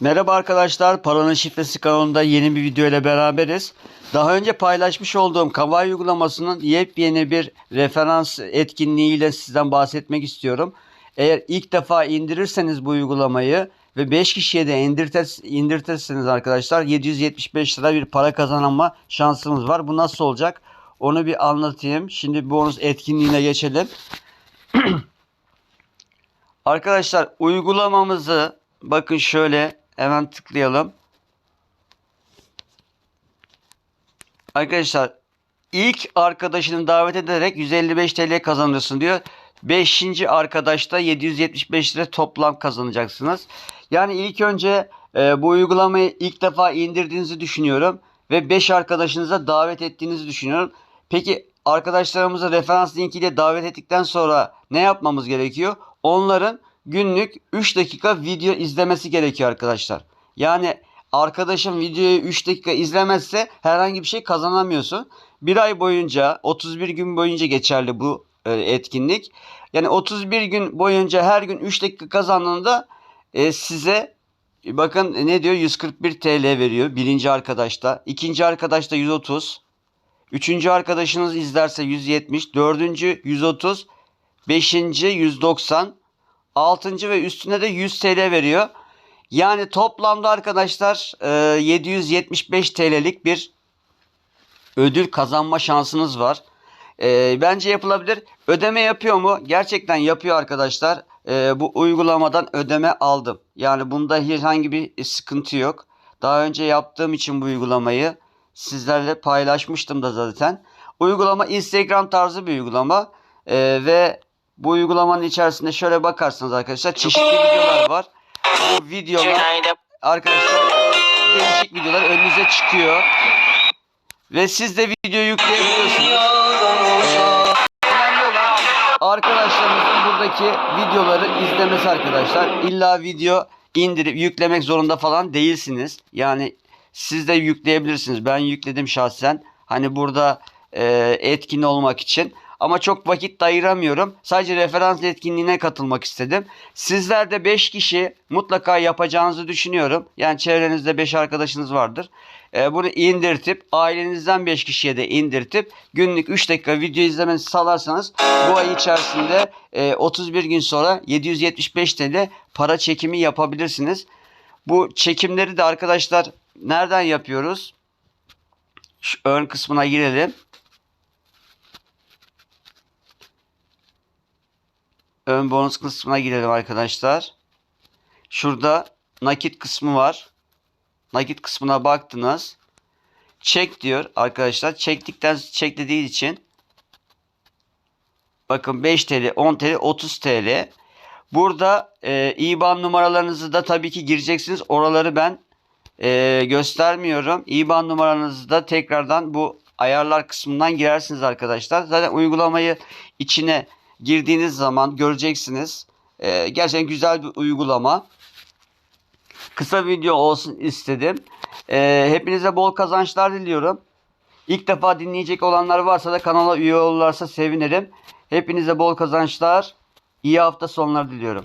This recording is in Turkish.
Merhaba arkadaşlar, Paranın Şifresi kanalında yeni bir video ile beraberiz. Daha önce paylaşmış olduğum Kavai uygulamasının yepyeni bir referans etkinliğiyle sizden bahsetmek istiyorum. Eğer ilk defa indirirseniz bu uygulamayı ve 5 kişiye de indirtes, indirtirseniz arkadaşlar 775 lira bir para kazanma şansımız var. Bu nasıl olacak? Onu bir anlatayım. Şimdi bonus etkinliğine geçelim. Arkadaşlar uygulamamızı bakın şöyle hemen tıklayalım. Arkadaşlar ilk arkadaşını davet ederek 155 TL kazanırsın diyor. 5. arkadaşta 775 lira toplam kazanacaksınız. Yani ilk önce e, bu uygulamayı ilk defa indirdiğinizi düşünüyorum ve 5 arkadaşınıza davet ettiğinizi düşünüyorum. Peki arkadaşlarımızı referans linkiyle davet ettikten sonra ne yapmamız gerekiyor? Onların günlük 3 dakika video izlemesi gerekiyor arkadaşlar. Yani arkadaşım videoyu 3 dakika izlemezse herhangi bir şey kazanamıyorsun. Bir ay boyunca 31 gün boyunca geçerli bu e, etkinlik. Yani 31 gün boyunca her gün 3 dakika kazandığında e, size e, bakın ne diyor 141 TL veriyor birinci arkadaşta. ikinci arkadaşta 130. Üçüncü arkadaşınız izlerse 170. Dördüncü 130. Beşinci 190. Altıncı ve üstüne de 100 TL veriyor. Yani toplamda arkadaşlar e, 775 TL'lik bir ödül kazanma şansınız var. E, bence yapılabilir. Ödeme yapıyor mu? Gerçekten yapıyor arkadaşlar. E, bu uygulamadan ödeme aldım. Yani bunda herhangi bir sıkıntı yok. Daha önce yaptığım için bu uygulamayı sizlerle paylaşmıştım da zaten. Uygulama Instagram tarzı bir uygulama. E, ve bu uygulamanın içerisinde şöyle bakarsanız arkadaşlar çeşitli videolar var. Bu videolar arkadaşlar değişik videolar önünüze çıkıyor. Ve siz de video yükleyebiliyorsunuz. Önemli olan arkadaşlarınızın buradaki videoları izlemesi arkadaşlar. İlla video indirip yüklemek zorunda falan değilsiniz. Yani siz de yükleyebilirsiniz. Ben yükledim şahsen. Hani burada e, etkin olmak için. Ama çok vakit de ayıramıyorum. Sadece referans etkinliğine katılmak istedim. Sizler de 5 kişi mutlaka yapacağınızı düşünüyorum. Yani çevrenizde 5 arkadaşınız vardır. Ee, bunu indirtip ailenizden 5 kişiye de indirtip günlük 3 dakika video izlemenizi sağlarsanız bu ay içerisinde e, 31 gün sonra 775 TL para çekimi yapabilirsiniz. Bu çekimleri de arkadaşlar nereden yapıyoruz? Şu ön kısmına girelim. Ön bonus kısmına girelim arkadaşlar. Şurada nakit kısmı var. Nakit kısmına baktınız. Çek diyor arkadaşlar. Çektikten çek dediği için bakın 5 TL, 10 TL, 30 TL. Burada e, IBAN numaralarınızı da tabii ki gireceksiniz. Oraları ben e, göstermiyorum. IBAN numaranızı da tekrardan bu ayarlar kısmından girersiniz arkadaşlar. Zaten uygulamayı içine girdiğiniz zaman göreceksiniz. Ee, gerçekten güzel bir uygulama. Kısa video olsun istedim. Ee, hepinize bol kazançlar diliyorum. İlk defa dinleyecek olanlar varsa da kanala üye olurlarsa sevinirim. Hepinize bol kazançlar. İyi hafta sonları diliyorum.